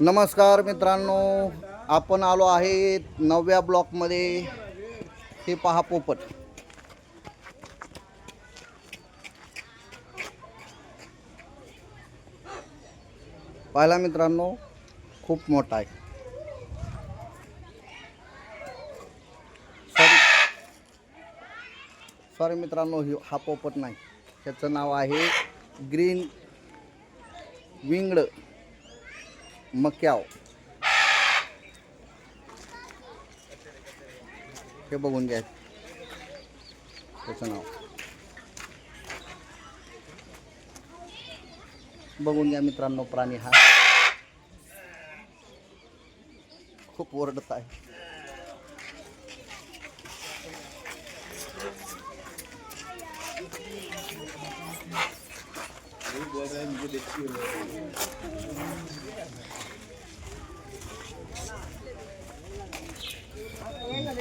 नमस्कार मित्रांनो आपण आलो आहे नवव्या ब्लॉकमध्ये. हे पहा पोपट. पाहिला मित्रांनो खूप मोठा आहे. सॉरी. सॉरी मित्रांनो ही हा पोपट नाही. त्याचं नाव आहे ग्रीन विंगड. मक्याव. हे बघून घ्या. त्याचं नाव. बघून घ्या मित्रांनो प्राणी हा. खूप ओरडत आहे.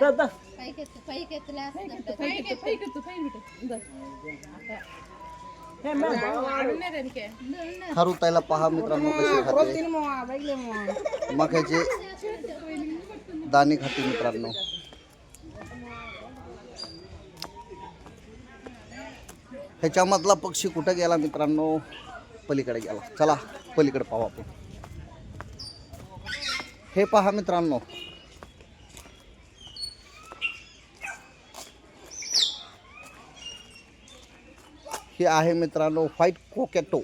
दादा ताईला पहा मित्रांनो कसे खाते. दाणे खाते मित्रांनो. ह्याच्यामधला पक्षी कुठं गेला मित्रांनो? पलीकडे गेला. चला पलीकडे पाहू आपण. हे पहा मित्रांनो. हे आहे मित्रांनो व्हाईट कोकॅटो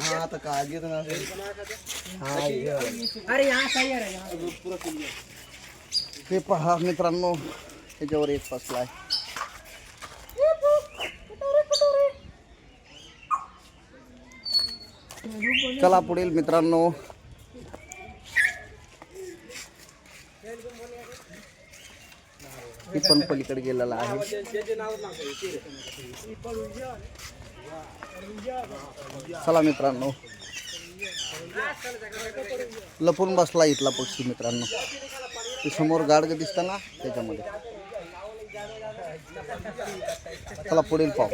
हा आता काळजी अरे यहाँ सही है यहाँ हे पहा मित्रांनो त्याच्यावर एक फसला आहे चला पुढील मित्रांनो ही पण पलीकडे गेलेला आहे. चला मित्रांनो. लपून बसला इथला पक्षी मित्रांनो. ते समोर गाडगं दिसताना त्याच्यामध्ये. चला पुढील पाव.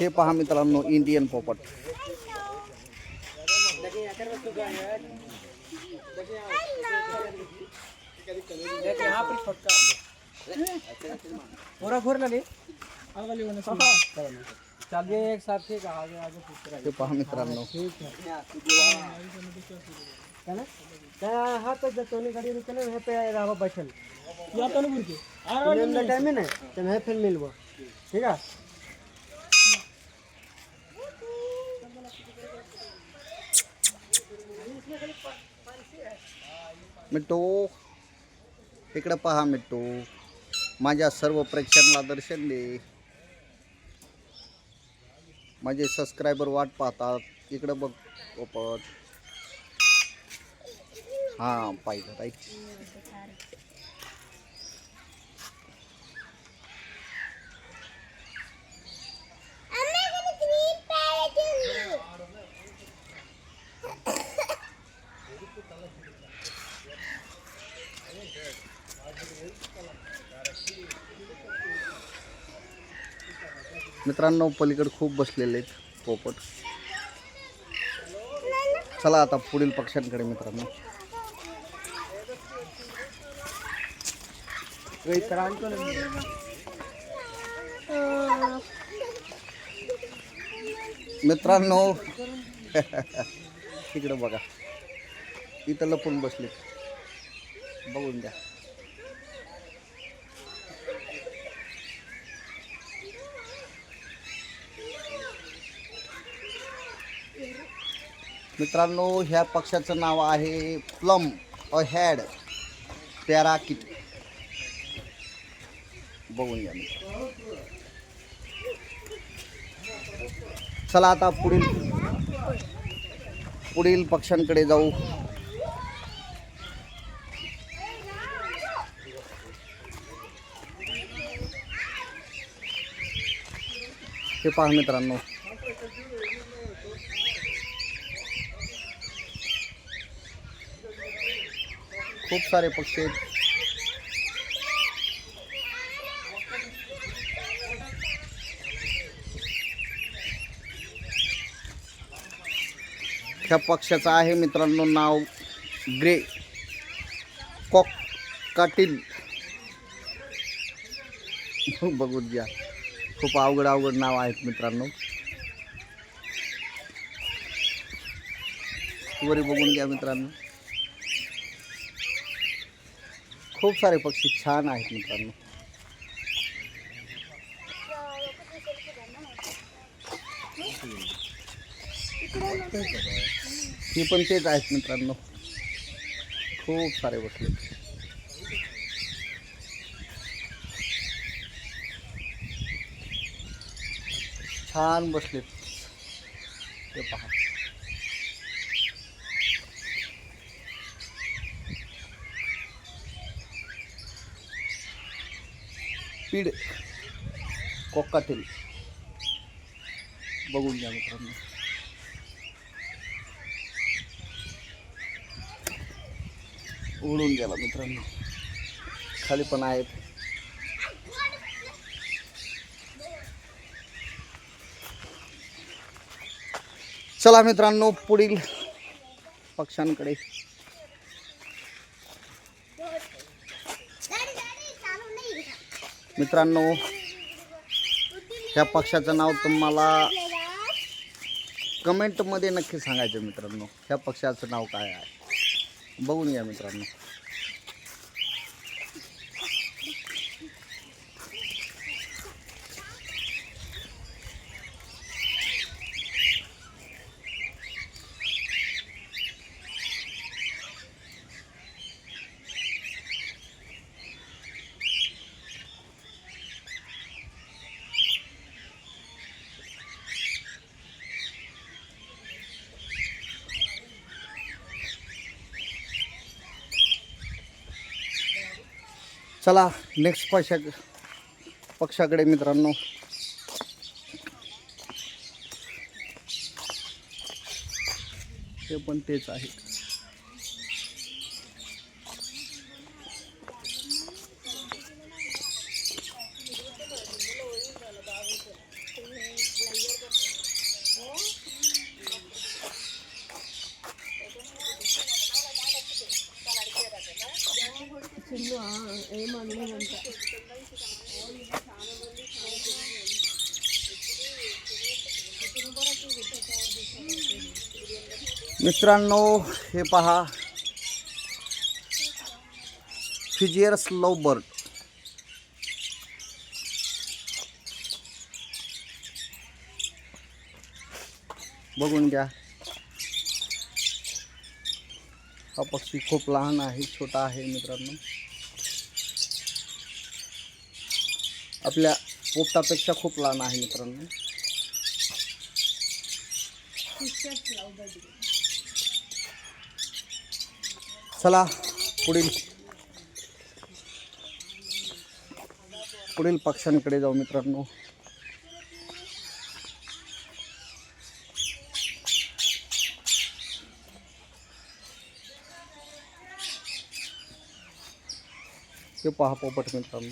हे पहा मित्रांनो इंडियन पोपट. पर घूर लगे चलिए एक साथ ठीक है आगे आगे हे पहा मित्रांनो है तो जतोनी गाड़ी रुकले वहाँ पे रहो बैठल या तो नहीं बुरके आ टाइम है तो मैं फिर मिलबो ठीक है मिट्टू। इकडं पहा मिट्टू. माझ्या सर्व प्रेक्षकांना दर्शन दे. माझे सबस्क्रायबर वाट पाहतात. इकडं बघ पोपट हां पाहिलं राईट मित्रांनो पलीकडे खूप बसलेले आहेत पोपट. चला आता पुढील पक्ष्यांकडे मित्रांनो. मित्रांनो तिकडं बघा. इथं लपून बसले बघून द्या मित्रांनो ह्या पक्षाचं नाव आहे प्लम अ हॅड पॅराकिट बघून घ्या चला आता पुढील पुढील पक्षांकडे जाऊ. हे पहा मित्रांनो. खूप सारे पक्षी आहेत. ह्या पक्षाचं आहे मित्रांनो नाव ग्रे कॉक काटील बघून घ्या. खूप अवघड अवघड नाव आहेत मित्रांनो. वरी बघून घ्या मित्रांनो. खूप सारे पक्षी छान आहेत मित्रांनो. ही पण तेच आहेत मित्रांनो. खूप सारे बसले छान बसलेत. ते पहा. पीड कोकाटेल. बघून घ्या मित्रांनो. उडून गेला मित्रांनो. खाली पण आहेत. चला मित्रांनो पुढील पक्ष्यांकडे. मित्रांनो ह्या पक्षाचं नाव तुम्हाला कमेंटमध्ये नक्की सांगायचं मित्रांनो. ह्या पक्षाचं नाव काय आहे? बघून घ्या मित्रांनो. चला नेक्स्ट पक्षा पक्षाकडे मित्रांनो. हे पण तेच आहे. मित्रांनो, हे पहा. फिजियर्स लव बर्ड बघून घ्या. हा पक्षी खूप लहान आहे, छोटा आहे मित्रांनो. आपल्या पोपटापेक्षा खूप लहान आहे मित्रांनो. चला पुढील. पुढील पक्ष्यांकडे जाऊ मित्रांनो. पहा पोपट मित्रांनो.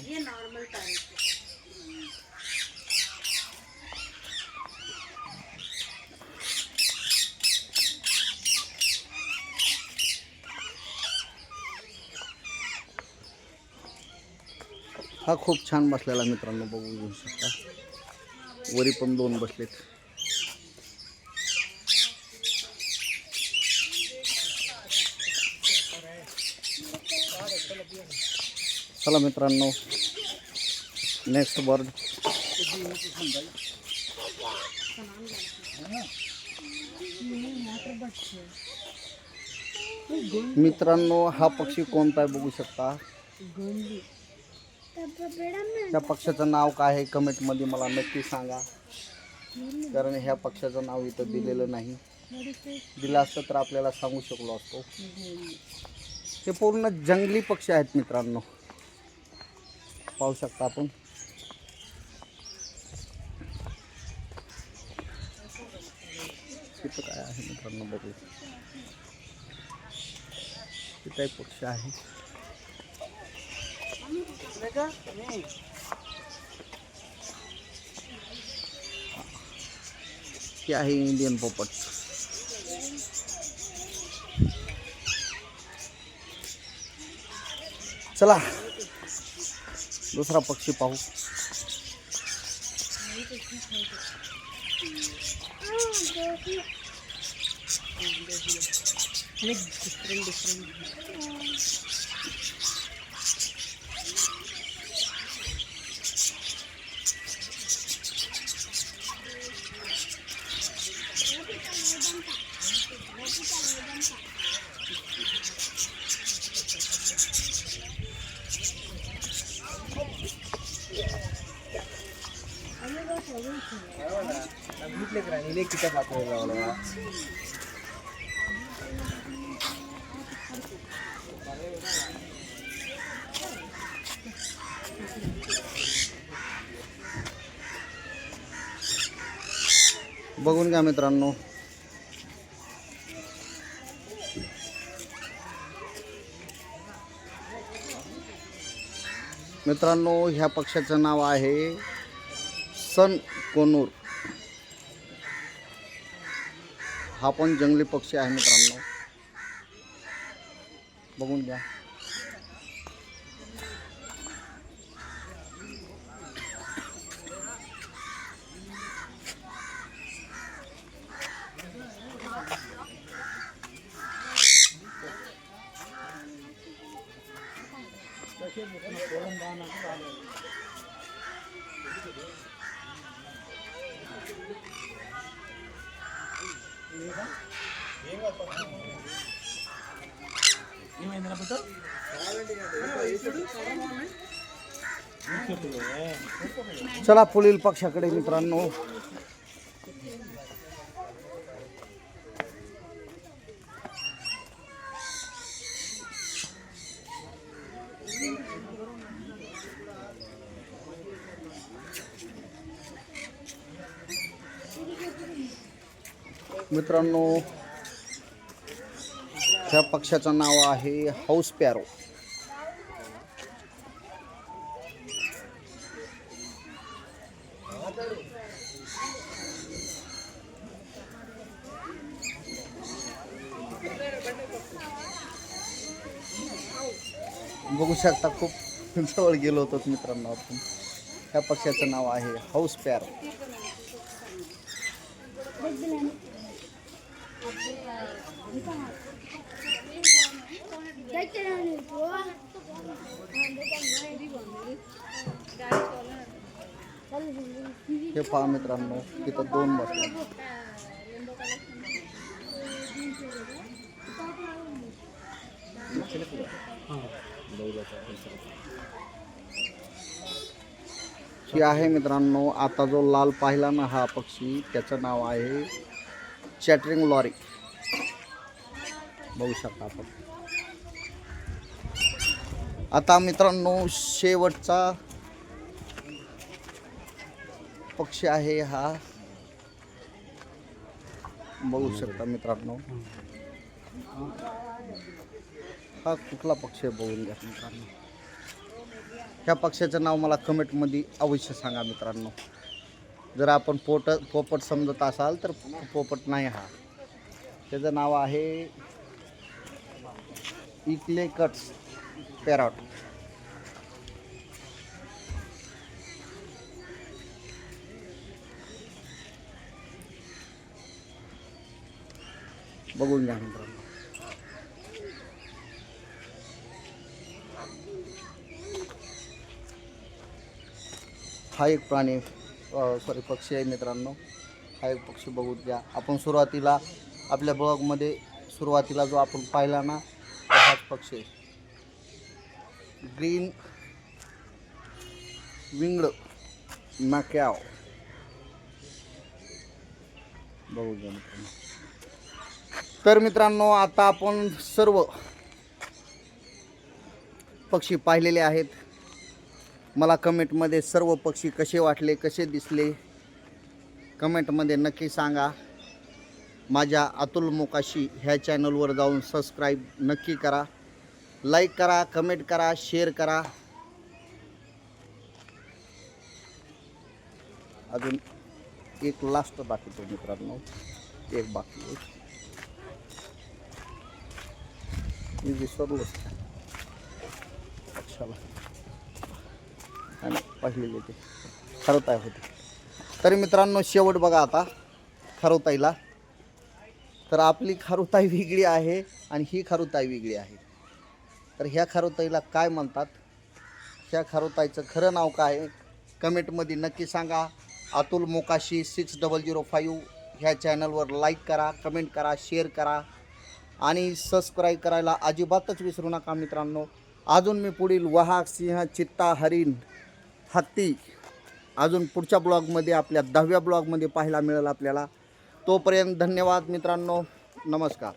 हा खूप छान बसलेला मित्रांनो बघू घेऊ शकता. वरी पण दोन बसलेत. चला मित्रांनो नेक्स्ट बर्ड मित्रांनो हा पक्षी कोणता आहे बघू शकता? त्या पक्षाचं नाव काय आहे? कमेंटमध्ये मला नक्की सांगा. कारण ह्या पक्षाचं नाव इथं दिलेलं नाही. दिलं असतं तर आपल्याला सांगू शकलो असतो. हे पूर्ण जंगली पक्षी आहेत मित्रांनो. पाहू शकता आपण. तिथं काय आहे मित्रांनो बघू. तिथं एक पक्षी आहे. Talaga? Ano Yahing hindi ang popot. Sala. Dusra pakshi pahu. Different, different. बघून घ्या मित्रांनो. मित्रांनो ह्या पक्षाचं नाव आहे सन कोनूर. हा पण जंगली पक्षी आहे मित्रांनो. बघून घ्या. चला पुढील पक्षाकडे मित्रांनो. मित्रांनो ह्या पक्षाचं नाव आहे हाऊस पॅरो बघू शकता खूप जवळ गेलो होतो मित्रांनो आपण. ह्या पक्षाचं नाव आहे हाऊस पॅरो हे पहा मित्रांनो तिथं दोन बसले. ही आहे मित्रांनो आता जो लाल पाहिला ना हा पक्षी त्याचं नाव आहे चॅटरिंग लॉरी. बघू शकता आपण. आता मित्रांनो शेवटचा पक्षी आहे हा. बघू शकता मित्रांनो. हा कुठला पक्षी आहे बघून घ्या मित्रांनो. ह्या पक्षाचं नाव मला कमेंटमध्ये अवश्य सांगा मित्रांनो. जर आपण पोट पोपट समजत असाल तर पोपट नाही हा. त्याचं नाव आहे इकले कट्स. पेरआउट बघून घ्या मित्रांनो. हा एक प्राणी सॉरी पक्षी आहे मित्रांनो. हा एक पक्षी बघून घ्या. आपण सुरुवातीला आपल्या ब्लॉगमध्ये सुरुवातीला जो आपण पाहिला ना हाच पक्षी आहे. ग्रीन विंगड मॅकॅव बघू तर मित्रांनो आता आपण सर्व पक्षी पाहिलेले आहेत. मला कमेंटमध्ये सर्व पक्षी कसे वाटले कसे दिसले कमेंटमध्ये नक्की सांगा. माझ्या अतुल मोकाशी ह्या चॅनलवर जाऊन सबस्क्राईब नक्की करा. लाईक करा कमेंट करा शेअर करा. अजून एक लास्ट दाखवतो मित्रांनो. एक बाकी मी विसरलो पक्षाला आणि पाहिलेले ते खरवताय होते. तरी मित्रांनो शेवट बघा आता खरवताईला. तर आपली खारुताई वेगळी आहे आणि ही खारुताई वेगळी आहे. तर ह्या खारुताईला काय म्हणतात? ह्या खारुताईचं खरं नाव काय? आहे कमेंटमध्ये नक्की सांगा. Atul Mokashi six double zero five ह्या चॅनलवर लाईक करा कमेंट करा शेअर करा. आणि सबस्क्राईब करायला अजिबातच विसरू नका मित्रांनो. अजून मी पुढील वाहक सिंह चित्ता हरिण हत्ती अजून पुढच्या ब्लॉगमध्ये आपल्या दहाव्या ब्लॉगमध्ये पाहायला मिळेल आपल्याला. तोपर्यंत धन्यवाद मित्रांनो. नमस्कार.